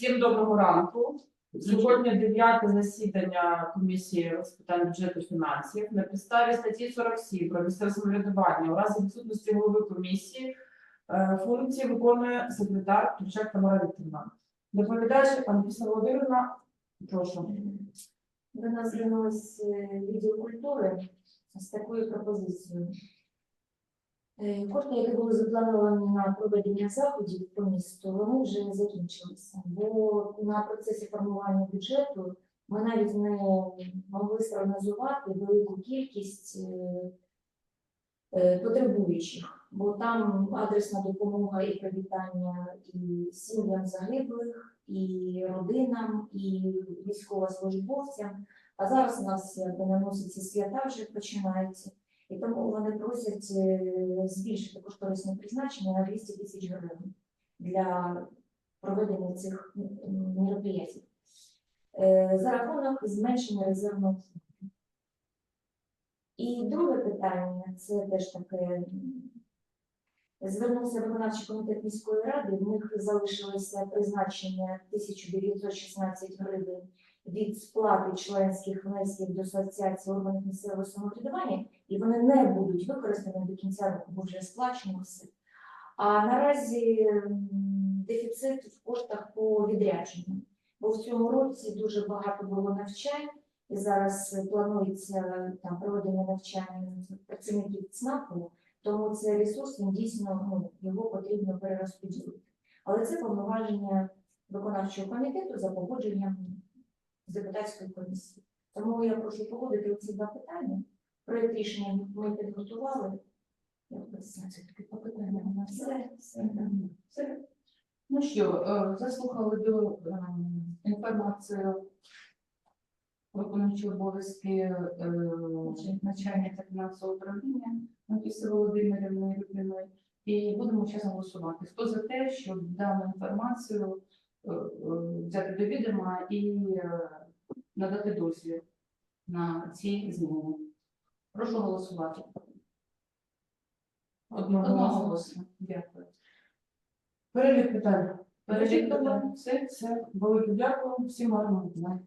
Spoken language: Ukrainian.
Всім доброго ранку. Сьогодні дев'яте засідання комісії з питань бюджету фінансів. На підставі статті 47 про місцеве самоврядування у разі відсутності голови комісії е, функції виконує секретар Турчак Тамара Вікторівна. Доповідач Анфіса Володимирівна, прошу. До нас звернулось е, відділ культури з такою пропозицією. Е, Кошти, які були заплановані на проведення заходів по місту, вони вже закінчилися. Бо на процесі формування бюджету ми навіть не могли спрогнозувати велику кількість е, е, потребуючих, бо там адресна допомога і привітання і сім'ям загиблих, і родинам, і військовослужбовцям. А зараз у нас наносяться свята вже починаються, і тому вони просять е, збільшити кошторисне призначення на 200 тисяч гривень для проведення цих мероприятий. Е, За рахунок зменшення резервного фонду. І друге питання це теж таке. Звернувся виконавчий комітет міської ради, в них залишилося призначення 1916 гривень від сплати членських внесків до асоціації органів місцевого самоврядування, і вони не будуть використані до кінця року, вже сплачено все. А наразі дефіцит в коштах по відрядженню. Бо в цьому році дуже багато було навчань, і зараз планується там проведення навчання працівників ЦНАПу, тому цей ресурс він дійсно ну, його потрібно перерозподілити. Але це повноваження виконавчого комітету за погодженням з депутатської комісії. Тому я прошу погодити ці два питання. Проєкт рішення ми підготували. Все. все. Все. Ну що, е, заслухали до ем, інформацію виконуючі обов'язки е, начальника фінансового управління Анфіси Володимирівни Любіної. І будемо зараз голосувати. Хто за те, щоб дану інформацію е, е, взяти до відома і е, надати дозвіл на ці зміни? Прошу голосувати. Одного, Одного голосу. Дякую. Перелік питань. Перелік питань. Все, все. Велике дякую. Всім гарного дня.